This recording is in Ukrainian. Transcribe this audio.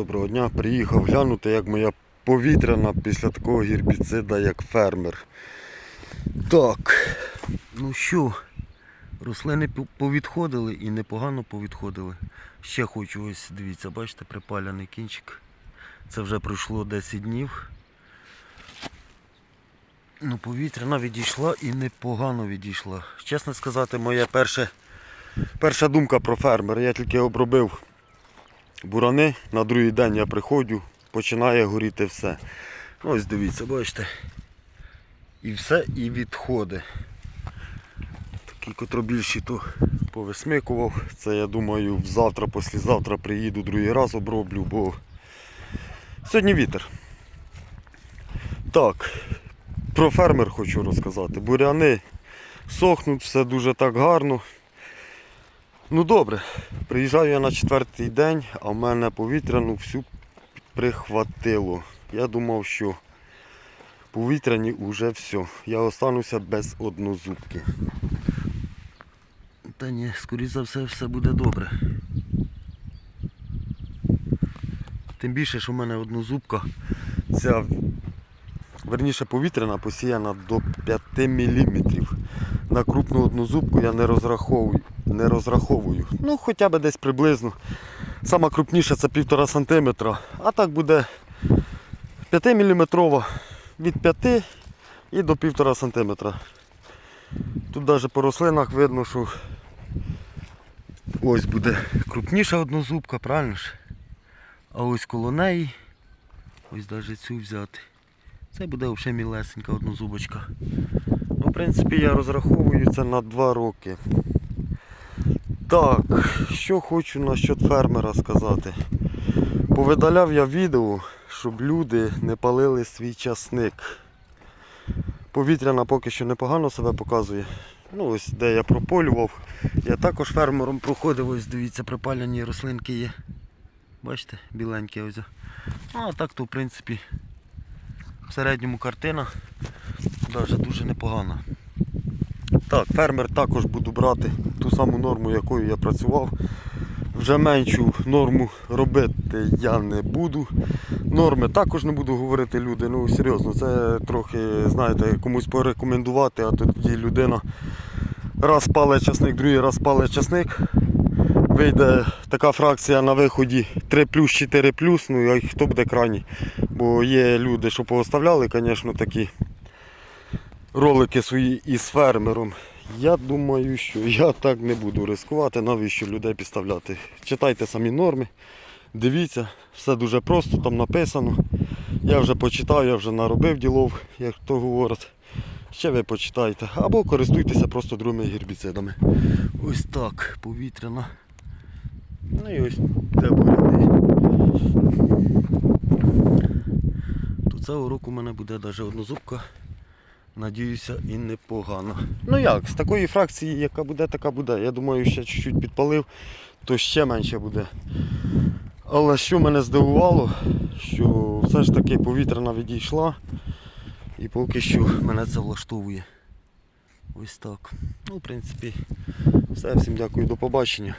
доброго дня. Приїхав глянути, як моя повітряна після такого гербіцида, як фермер. Так, ну що, рослини повідходили і непогано повідходили. Ще хочу ось, дивіться, бачите, припаляний кінчик. Це вже пройшло 10 днів. Ну, повітряна відійшла і непогано відійшла. Чесно сказати, моя перша, перша думка про фермер. Я тільки обробив бурани, на другий день я приходжу, починає горіти все. Ось дивіться, бачите. І все, і відходи. Такі, котро більші, то повисмикував. Це я думаю завтра, післязавтра приїду другий раз оброблю, бо сьогодні вітер. Так, про фермер хочу розказати. Буряни сохнуть, все дуже так гарно. Ну добре, приїжджаю я на четвертий день, а в мене повітряну всю прихватило. Я думав, що повітряні вже все. Я остануся без однозубки. Та ні, скоріше за все, все буде добре. Тим більше, що в мене однозубка, ця верніше повітряна посіяна до 5 мм. На крупну однозубку я не розраховую. Не розраховую. Ну, хоча б десь приблизно. Сама крупніша це 1,5 см, а так буде 5 мм від 5 і до 1,5 см. Тут навіть по рослинах видно, що ось буде крупніша однозубка, правильно ж? А ось коло неї, ось навіть цю взяти. Це буде взагалі мілесенька однозубочка. Ну, в принципі, я розраховую це на 2 роки. Так, що хочу насчет фермера сказати. Повидаляв я відео, щоб люди не палили свій часник. Повітряна поки що непогано себе показує. Ну ось де я прополював. Я також фермером проходив, ось дивіться, припалені рослинки є. Бачите, біленькі ось. Ну, а так то в принципі в середньому картина навіть дуже непогана. Так, фермер також буду брати саму норму, якою я працював. Вже меншу норму робити я не буду. Норми також не буду говорити люди. Ну серйозно, це трохи, знаєте, комусь порекомендувати, а тоді людина раз пале часник, другий раз пале часник. Вийде така фракція на виході 3 плюс, 4 плюс, ну і хто буде крайній. Бо є люди, що пооставляли, звісно, такі ролики свої із фермером. Я думаю, що я так не буду ризикувати, навіщо людей підставляти. Читайте самі норми, дивіться, все дуже просто, там написано. Я вже почитав, я вже наробив ділов, як то говорить. Ще ви почитайте. Або користуйтеся просто другими гербіцидами. Ось так, повітряна. Ну і ось де буряни. То цього року в мене буде навіть однозубка. Надіюся, і непогано. Ну як, з такої фракції, яка буде, така буде. Я думаю, ще чуть-чуть підпалив, то ще менше буде. Але що мене здивувало, що все ж таки повітряна відійшла. І поки що мене це влаштовує. Ось так. Ну, в принципі, все. Всім дякую, до побачення.